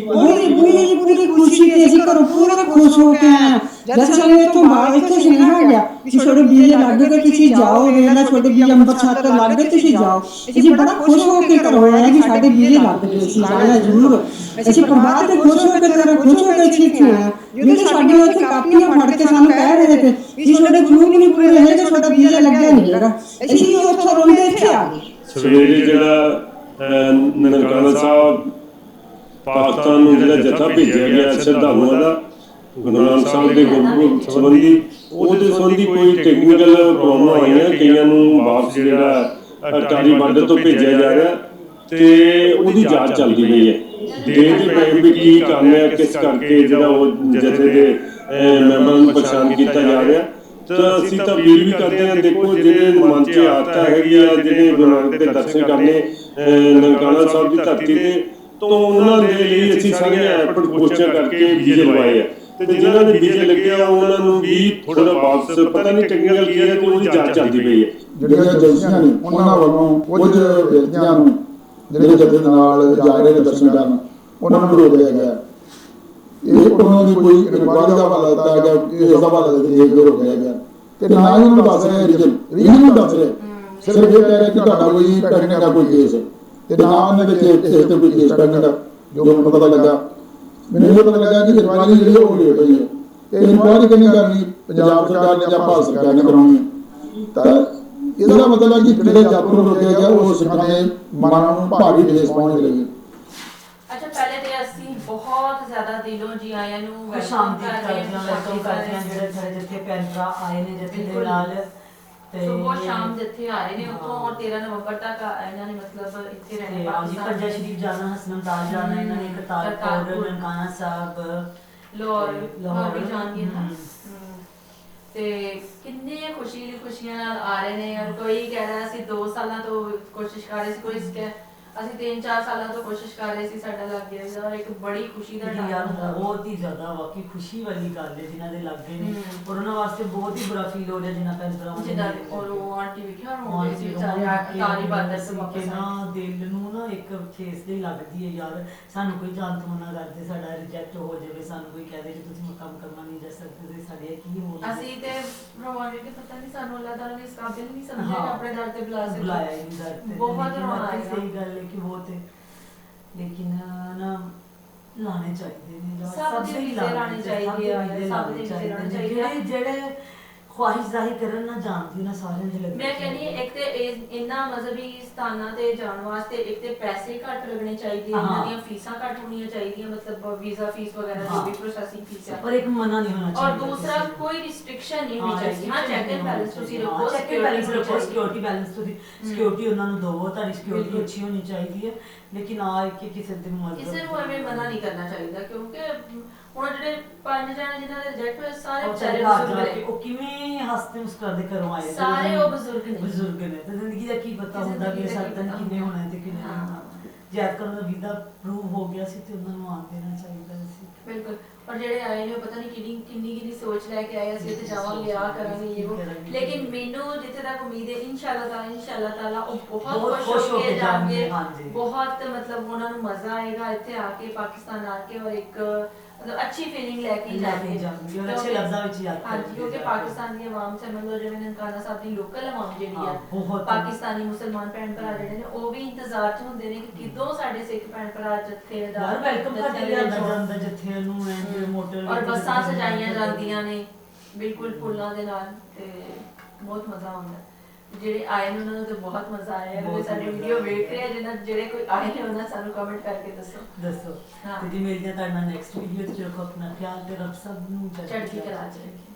ਪੂਰੀ ਪੂਰੀ ਪੂਰੀ ਖੁਸ਼ੀ ਤੇ ਅਸੀਂ ਘਰੋਂ ਪੂਰੇ ਖੁਸ਼ ਹੋ ਕੇ ਆਏ ਜਦ ਸਾਨੂੰ ਇੱਥੋਂ ਬਾਹਰ ਇੱਥੋਂ ਸੁਨੇਹਾ ਆ ਗਿਆ ਕਿ ਤੁਹਾਡੇ ਵੀਜ਼ੇ ਲੱਗ ਗਏ ਤੁਸੀਂ ਜਾਓ ਵੇਲਾ ਤੁਹਾਡੇ ਵੀਜ਼ੇ ਅੰਮ੍ਰਿਤਸਰ ਤੋਂ ਲੱਗ ਗਏ ਤੁਸੀਂ ਜਾਓ। ਅਸੀਂ ਬੜਾ ਖੁਸ਼ ਹੋ ਕੇ ਘਰੋਂ ਆਏ ਕਿ ਸਾਡੇ ਵੀਜ਼ੇ ਲੱਗ ਗਏ ਅਸੀਂ ਜਾਣਾ ਜ਼ਰੂਰ ਅਸੀਂ ਪਰਿਵਾਰ ਤੇ ਖੁਸ਼ ਹੋ ਕੇ ਤੇਰਾ ਖੁਸ਼ ਹੋ ਕੇ ਇੱਥੇ ਆਏ। ਜਿਹੜੇ ਸਾਡੇ ਉੱਥੇ ਕਾਪੀਆਂ ਫੜ ਕੇ ਸਾਨੂੰ ਕਹਿ ਰਹੇ ਤੇ ਕਿ ਤੁਹਾਡੇ ਪ੍ਰੂਫ ਨਹੀਂ ਪੂਰੇ ਹੈਗੇ ਤੁਹਾਡਾ ਵੀਜ਼ਾ ਲੱਗਿਆ ਨਹੀਂ ਹੈਗਾ। ਅਸੀਂ ਉੱਥੋਂ ਰੋਂਦੇ ਇੱਥੇ ਆ ਗਏ। ਸਵੇਰੇ ਜਿਹੜਾ ਨਨਕਾਣਾ ਸਾਹਿਬ ਪਾਕਿਸਤਾਨ ਨੂੰ ਜਿਹੜਾ ਜੱਥਾ ਭੇਜਿਆ ਗਿਆ ਸ਼ਰਧਾਲੂਆਂ ਦਾ ਗੁਰੂ ਨਾਨਕ ਸਾਹਿਬ ਦੇ ਗੁਰਪੁਰਬ ਸੰਬੰਧੀ ਉਹਦੇ ਸੰਬੰਧੀ ਕੋਈ ਟੈਕਨੀਕਲ ਪ੍ਰੋਬਲਮ ਆਈਆਂ ਕਈਆਂ ਨੂੰ ਵਾਪਸ ਜਿਹੜਾ ਅਟਾਰੀ ਬਾਰਡਰ ਤੋਂ ਭੇਜਿਆ ਜਾ ਰਿਹਾ ਤੇ ਉਹਦੀ ਜਾਂਚ ਚੱਲਦੀ ਪਈ ਹੈ। ਦੇਖਦੇ ਪਏ ਵੀ ਕੀ ਕੰਮ ਹੈ ਕਿਸ ਕਰਕੇ ਜਿਹੜਾ ਉਹ ਜਥੇ ਦੇ ਮੈਂਬਰਾਂ ਨੂੰ ਪਛਾਣ ਕੀਤਾ ਜਾ ਰਿਹਾ। ਤਾਂ ਅਸੀਂ ਤਾਂ ਅਪੀਲ ਵੀ ਕਰਦੇ ਹਾਂ ਦੇਖੋ ਜਿਹੜੇ ਮਨ 'ਚ ਆਦਤ ਹੈਗੀ ਆ ਜਿਹੜੇ ਗੁਰੂ ਦੇ ਦਰਸ਼ਨ ਕਰਨੇ ਨਨਕਾਣਾ ਸਾਹਿਬ ਦੀ ਧਰਤੀ ਤੇ ਤਾਂ ਉਹਨਾਂ ਦੇ ਲਈ ਅਸੀਂ ਸਾਰੀਆਂ ਐਫਰਟ ਕੋਸ਼ਿਸ਼ਾਂ ਕਰਕੇ ਵੀਜ਼ੇ ਲਵਾਏ ਆ ਤੇ ਜਿਨ੍ਹਾਂ ਦੇ ਵੀਜ਼ੇ ਲੱਗੇ ਆ ਉਹਨਾਂ ਨੂੰ ਵੀ ਥੋੜਾ ਵਾਪਸ ਪਤਾ ਨਹੀਂ ਟੈਕਨੀਕਲ ਕੀ ਹੈ ਕਿ ਉਹਦੀ ਜਾਂਚ ਚੱਲਦੀ ਪਈ ਹੈ। ਜਿਹੜੀਆਂ ਏਜੰਸੀਆਂ ਨੇ ਉਹਨਾਂ ਵੱਲੋਂ ਕੁਝ ਵਿਅਕਤੀਆਂ ਨੂੰ ਜਿਹੜੇ ਜਥੇ ਦੇ ਨਾਲ ਜਾ ਰਹੇ ਨੇ ਦਰਸ਼ਨ ਕਰਨ ਉਹਨਾਂ ਨੂੰ ਰੋਕਿਆ ਗਿਆ। ਇਹ ਉਹਨਾਂ ਦੀ ਕੋਈ ਇਨਕੁਆਇਰੀ ਦਾ ਹਵਾਲਾ ਦਿੱਤਾ ਗਿਆ ਇਸ ਦਾ ਹਵਾਲਾ ਦੇ ਕੇ ਇਹ ਰੋਕਿਆ ਗਿਆ। ਤੇ ਨਾ ਹੀ ਉਹਨਾਂ ਨੂੰ ਦੱਸ ਰਿਹਾ ਰੀਜਨ ਰੀਜਨ ਨੂੰ ਦੱਸ ਰਿਹਾ। ਸਿਰਫ ਇਹ ਕਹਿ ਰਿਹਾ ਕਿ ਤੁਹਾਡਾ ਕੋਈ ਦਾ ਕੋਈ ਕੇਸ ਹੈ ਤੇ ਨਾ ਉਹਨਾਂ ਦੇ ਕੇਸ ਇਸ ਤੇ ਕੋਈ ਕੇਸ ਪੈਂਡਿੰਗ ਦਾ ਜੋ ਮੈਨੂੰ ਪਤਾ ਲੱਗਾ। ਮੈਨੂੰ ਇਹ ਪਤਾ ਲੱਗਾ ਕਿ ਇਨਕੁਆਇਰੀ ਜਿਹੜੀ ਉਹ ਲੇਟ ਹੋਈ ਹੈ ਤੇ ਇਨਕੁਆਇਰੀ ਕਿੰਨੀ ਕਰਨੀ? ਪੰਜਾਬ ਸਰਕਾਰ ਨੇ ਜਾਂ ਭਾਰਤ ਸਰਕਾਰ ਨੇ ਕਰਾਉਣੀ ਹੈ ਤਾਂ ਇਹਦਾ ਮਤਲਬ ਹੈ ਕਿ ਜਿਹੜੇ ਜਾਤਰੂ ਨੂੰ ਰੋਕਿਆ ਗਿਆ ਉਹ ਸਿੱਖਾਂ ਦੇ ਮਨਾਂ ਨੂੰ ਭਾਰੀ ਠੇਸ ਪਹੁੰਚ ਰਹੀ ਹੈ ਅੱਛਾ ਪਹਿਲੇ ਤੇ ਅਸੀਂ ਬਹੁਤ ਜ਼ਿਆਦਾ ਦਿਲੋਂ ਜੀ ਆਇਆਂ ਨੂੰ ਖੁਸ਼ welcome ਆਮਦੀਦ ਕਰ ਰਹੇ ਕਰਦੀਆਂ ਹਾਂ, ਵੈਲਕਮ ਕਰ ਰਹੇ ਕਰਦੀਆਂ ਹਾਂ। ਜਿਹੜੇ ਸਾਡੇ ਜਿੱਥੇ ਭਰਾ ਆਏ ਨੇ ਜਿੱਥੇ ਦੇ। ਨਾਲ ਤੇ ਸੁਬਹ ਸ਼ਾਮ ਜਿੱਥੇ ਆ ਰਹੇ ਨੇ ਉੱਥੋਂ ਹਾਂ। ਔਰ 13 ਨਵੰਬਰ ਤੱਕ ਆ- ਇਹਨਾਂ ਨੇ ਮਤਲਬ ਇੱਥੇ ਰਹਿਣੇ ਤੇ ਹਾਂਜੀ ਪੰਜਾ ਸ਼ਰੀਫ ਜਾਣਾ ਹਸਨਮਤਾਲ ਜਾਣਾ ਇਹਨਾਂ ਨੇ ਕਰਤਾਰਪੁਰ ਕਰਤਾਰਪੁਰ। ਨਨਕਾਣਾ ਸਾਹਿਬ ਲਾਹੌਰ ਤੇ ਲਾਹੌਰ ਵੀ ਜਾਣਗੇ ਨਾ ਹਮ। ਹਮ। ਤੇ ਕਿੰਨੇ ਖੁਸ਼ੀ ਖੁਸ਼ੀਆਂ ਨਾਲ ਆ ਰਹੇ ਨੇ ਔਰ ਕੋਈ ਕਹਿ ਰਿਹਾ ਸੀ 2 ਸਾਲਾਂ ਤੋਂ ਕੋਸ਼ਿਸ਼ ਕਰ ਰਹੇ ਸੀ ਕੋਈ ਅਸੀਂ 3-4 ਸਾਲਾਂ ਤੋਂ ਕੋਸ਼ਿਸ਼ ਕਰ ਰਹੇ ਸੀ ਸਾਡਾ ਲੱਗ ਗਿਆ ਸੀ ਔਰ ਇੱਕ ਬੜੀ ਖੁਸ਼ੀ ਦਾ ਯਾਰ ਹੁੰਦਾ। ਬਹੁਤ ਹੀ ਜ਼ਿਆਦਾ ਵਾਕਈ ਖੁਸ਼ੀ ਵਾਲੀ ਗੱਲ ਹੈ ਜਿਨ੍ਹਾਂ ਦੇ ਲੱਗੇ ਨੇ। ਹਮ। ਔਰ ਉਹਨਾਂ ਵਾਸਤੇ ਬਹੁਤ ਹੀ ਬੁਰਾ ਫੀਲ ਹੋ ਰਿਹਾ ਜਿਨ੍ਹਾਂ ਭੈਣ ਭਰਾਵਾਂ ਨੇ ਜਿਨ੍ਹਾਂ ਦੇ ਔਰ ਉਹ ਆਂਟੀ ਵੇਖਿਆ ਰੋ ਹਾਂ ਗਏ ਸੀ ਵਿਚਾਰੇ ਤਾਰੀ ਬਾਦਰ ਤੋਂ ਕਿ ਵਾਪਸ ਆਏ ਨਾ ਦਿਲ ਨੂੰ ਨਾ ਇੱਕ ਠੇਸ ਦੀ ਲੱਗਦੀ ਹੈ ਯਾਰ ਸਾਨੂੰ ਕੋਈ ਜਾਨ ਤਮੰਨਾ ਕਰਦੇ ਸਾਡਾ ਰਿਜੈਕਟ ਹੋ ਜਾਵੇ ਸਾਨੂੰ ਕੋਈ ਕਹਿ ਦੇ ਕਿ ਤੁਸੀਂ ਮਕਾਮ ਕਰਨਾ ਨਹੀਂ ਜਾ ਸਕਦੇ ਤੇ ਸਾਡੇ ਕੀ ਹੋ ਰਿਹਾ ਅਸੀਂ ਤੇ ਰੋਵਾਂਗੇ ਕਿ ਪਤਾ ਨਹੀਂ ਸਾਨੂੰ ਅੱਲਾਹ ਤਾਲਾ ਨੇ ਇਸ ਕਾਬਿਲ ਨਹੀਂ ਸਮਝਿਆ ਹਾਂ। ਕਿ ਆਪਣੇ ਦਰ ਤੇ ਬੁਲਾ ਸਕੇ ਕਿ ਉਹ ਤੇ ਲੇਕਿਨ ਨਾ ਲਾਣੇ ਚਾਹੀਦੇ ਨੇ ਸਭ ਦੇ ਵੀਜ਼ੇ ਲਾਣੇ ਚਾਹੀਦੇ ਆ, ਸਭ ਦੇ ਵੀਜ਼ੇ ਨੇ। ਚਾਹੀਦੇ ਆ। ਜਿਹੜੇ ਜਿਹੜੇ ਜ਼ਾਹਿਰ ਕਰਨ ਨਾ ਜਾਣਦੀ ਨਾ ਸਾਰਿਆਂ ਦੇ ਲੱਗੇ ਮੈਂ ਕਹਿੰਦੀ ਹਾਂ, ਇੱਕ ਤੇ ਇਹ- ਇਹਨਾਂ ਮਜ਼ਹਬੀ ਸਥਾਨਾਂ ਤੇ ਜਾਣ ਵਾਸਤੇ ਇੱਕ ਤੇ ਪੈਸੇ ਘੱਟ ਲੱਗਣੇ ਚਾਹੀਦੇ ਆ, ਇਹਨਾਂ ਹਾਂ। ਦੀਆਂ ਫੀਸਾਂ ਘੱਟ ਹੋਣੀਆਂ ਚਾਹੀਦੀਆਂ ਮਤਲਬ ਵੀਜ਼ਾ ਫੀਸ ਵਗੈਰਾ ਜੋ ਹਾਂ। ਵੀ ਪ੍ਰੋਸੈਸਿੰਗ ਫੀਸ ਹੈ ਪਰ ਇੱਕ ਮਨਾ ਨਹੀਂ ਹੋਣਾ ਔਰ ਦੂਸਰਾ। ਕੋਈ ਰਿਸਟ੍ਰਿਕਸ਼ਨ ਨਹੀਂ ਹੋਣੀ ਚਾਹੀਦੀ ਹਾਂ ਚੈੱਕ ਐਂਡ ਬੈਲੈਂਸ ਤੁਸੀਂ ਰੱਖੋ ਚੈੱਕ ਐਂਡ ਬੈਲੈਂਸ ਰੱਖੋ ਸਿਕਿਉਰਿਟੀ ਬੈਲੈਂਸ ਤੁਸੀਂ ਸਿਕਿਉਰਿਟੀ ਉਹਨਾਂ ਨੂੰ ਦਿਓ ਤੁਹਾਡੀ ਸਿਕਿਉਰਿਟੀ ਬਿਲਕੁਲ। ਅੱਛੀ ਹੋਣੀ ਚਾਹੀਦੀ ਹੈ ਲੇਕਿਨ ਆ ਕਿ ਕਿਸੇ ਦੇ ਮਤਲਬ ਕਿਸੇ ਨੂੰ ਐਵੇਂ ਮਨਾ ਨਹੀਂ ਕਰਨਾ ਚਾਹੀਦਾ ਕਿਉਂਕਿ ਹੁਣ ਜਿਹੜੇ ਪੰਜ ਜਣੇ ਜਿਨ੍ਹਾਂ ਦੇ ਰਿਜੈਕਟ ਹੋਏ ਸਾਰੇ ਉਹ ਵਿਚਾਰੇ ਬਜ਼ੁਰਗ ਕੇ ਨੇ। ਉਹ ਕਿਵੇਂ ਹੱਸਦੇ ਮੁਸਕਰਾਦੇ ਘਰੋਂ ਆਏ? ਤੇ ਸਾਰੇ ਉਹ ਬਜ਼ੁਰਗ ਨੇ। ਬਜ਼ੁਰਗ ਨੇ। ਤੇ ਜ਼ਿੰਦਗੀ ਦਾ ਕੀ ਪਤਾ ਜ਼ਿੰਦਗੀ ਹੁੰਦਾ ਕਿ ਦਾ ਕੀ ਸਾਡਾ ਪਤਾ। ਕਿੰਨੇ ਹੋਣਾ ਤੇ ਕਿੰਨੇ ਨਹੀਂ ਹਾਂ। ਹੋਣਾ। ਜੇ ਅੱਜ ਕੱਲ੍ਹ ਦਾ ਵੀਜ਼ਾ ਪ੍ਰੂਵ ਹੋ ਗਿਆ ਸੀ ਤੇ ਉਹਨਾਂ ਨੂੰ ਆਉਣ ਦੇਣਾ ਚਾਹੀਦਾ ਸੀ। ਬਿਲਕੁਲ। ਔਰ ਜਿਹੜੇ ਆਏ ਨੇ ਉਹ ਪਤਾ ਨਹੀਂ ਕਿੰਨੀ ਕਿੰਨੀ ਕਿੰਨੀ ਸੋਚ ਲੈ ਕੇ ਆਏ ਅਸੀਂ ਇੱਥੇ ਜਾਵਾਂਗੇ ਆ ਕਰਾਂਗੇ ਇਹ ਉਹ। ਲੇਕਿਨ ਮੈਨੂੰ ਜਿੱਥੇ ਤੱਕ ਉਮੀਦ ਹੈ ਇਨਸ਼ਾਅੱਲਾ ਤਾਲਾ ਇਨਸ਼ਾਅੱਲਾ ਤਾਲਾ ਉਹ ਬਹੁਤ ਖੁਸ਼ ਹੋ ਕੇ ਜਾਣਗੇ। ਬਹੁਤ ਮਤਲਬ ਉਹਨਾਂ ਨੂੰ ਮਜ਼ਾ ਆਏਗਾ ਇੱਥੇ ਆ ਕੇ ਪਾਕਿਸਤਾਨ ਆ ਕੇ ਔਰ ਇੱਕ ਮਤਲਬ ਅੱਛੀ ਫੀਲਿੰਗ ਲੈ ਕੇ ਜਾਣਗੇ ਔਰ ਅੱਛੇ ਲਫ਼ਜ਼ਾਂ ਵਿੱਚ ਯਾਦ ਹਾਂਜੀ ਕਿਉਂਕਿ। ਪਾਕਿਸਤਾਨ ਦੀ ਆਵਾਮ ਸਮਝ ਜਿਵੇਂ ਨਨਕਾਣਾ ਸਾਹਿਬ ਦੀ ਲੋਕਲ ਆਵਾਮ ਜਿਹੜੀ ਆ। ਪਾਕਿਸਤਾਨੀ ਮੁਸਲਮਾਨ ਭੈਣ ਭਰਾ ਜਿਹੜੇ ਨੇ ਉਹ ਵੀ ਇੰਤਜ਼ਾਰ 'ਚ ਹੁੰਦੇ ਨੇ ਕਿ ਕਿਦੋਂ ਸਾਡੇ ਸਿੱਖ ਭੈਣ ਭਰਾ ਜਥੇਦਾਰ ਵੈਲਕਮ ਕਰਦੇ ਦੇ ਲਿਆਂਦਾ ਵਿੱਚੋਂ ਜਾਂਦਾ ਜਿੱਥੇ ਨੂੰ ਐ ਮੋਟਰ ਔਰ ਬੱਸਾਂ ਸਜਾਈਆਂ ਜਾਂਦੇ ਜਾਂਦੀਆਂ ਨੇ ਬਿਲਕੁਲ ਫੁੱਲਾਂ ਦੇ ਨਾਲ ਤੇ ਬਹੁਤ ਮਜ਼ਾ ਆਉਂਦਾ ਹੈ। ਜਿਹੜੇ ਆਏ ਨੇ ਉਹਨਾਂ ਨੂੰ ਤਾਂ ਬਹੁਤ ਮਜ਼ਾ ਆਇਆ ਹੈ ਬਹੁਤ ਸਾਡੀ ਮਜ਼ਾ ਵੀਡੀਓ। ਵੇਖ ਰਹੇ ਆ ਜਿਹਨਾਂ ਜਿਹੜੇ ਕੋਈ ਆਏ ਨੇ ਉਹਨਾਂ ਸਾਨੂੰ ਕਮੈਂਟ ਕਰਕੇ ਦੱਸੋ ਦੱਸੋ ਹਾਂ। ਤੇ ਜੀ ਮੇਰੀਆਂ ਤੁਹਾਡੇ ਨਾਲ ਨੈਕਸਟ ਵੀਡੀਓ ਚ ਰੱਖੋ ਆਪਣਾ ਖਿਆਲ ਤੇ ਰੱਬ ਸਭ ਨੂੰ ਚੜ੍ਹਦੀ ਕਲਾ ਚ ਰੱਖੇ